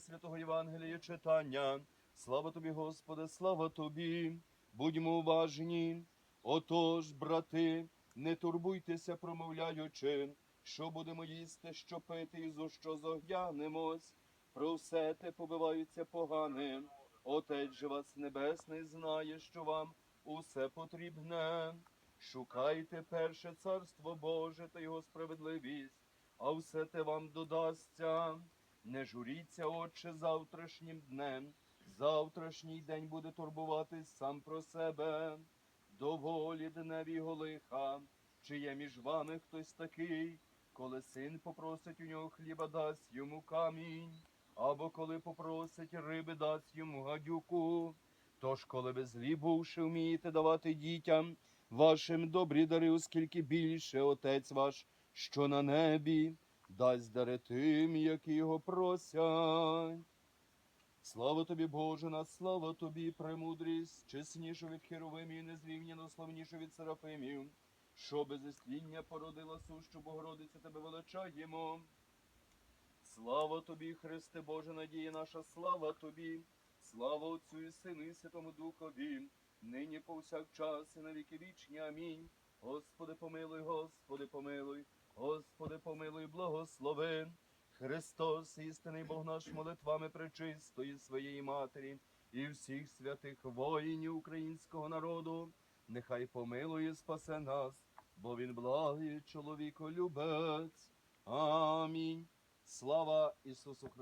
Святого Євангелія читання. Слава тобі, Господи, слава тобі. Будьмо уважні. Отож, брати, не турбуйтеся, промовляючи, що будемо їсти, що пити, і за що зоглянемось. Про все те побиваються погане. Отець же вас небесний знає, що вам усе потрібне. Шукайте перше царство Боже та його справедливість, а все те вам додасться. Не журіться, Отче, завтрашнім днем. Завтрашній день буде турбуватись сам про себе. Доволі дневі його лиха, чи є між вами хтось такий, коли син попросить у нього хліба, дасть йому камінь, або коли попросить риби, дасть йому гадюку. Тож, коли ви злі бувши, вмієте давати дітям вашим добрі дари, оскільки більше Отець ваш, що на небі, дасть дари тим, які його просять. Слава тобі, Боже, на слава тобі, премудрість, чеснішу від херовимів, незрівняно славнішу від серафимів, що без істління породила сущу Богородицю тебе величаємо. Слава тобі, Христе Боже, надія наша, слава тобі, слава Отцю і Сину і Святому Духові, нині повсякчас і на віки вічні. Амінь. Господи, помилуй, Господи, помилуй, Господи, помилуй, благослови. Христос, істинний Бог наш, молитвами пречистої своєї Матері і всіх святих воїнів українського народу, нехай помилує, спасе нас, бо він благий чоловіко любець. Амінь. Слава Ісусу Христу!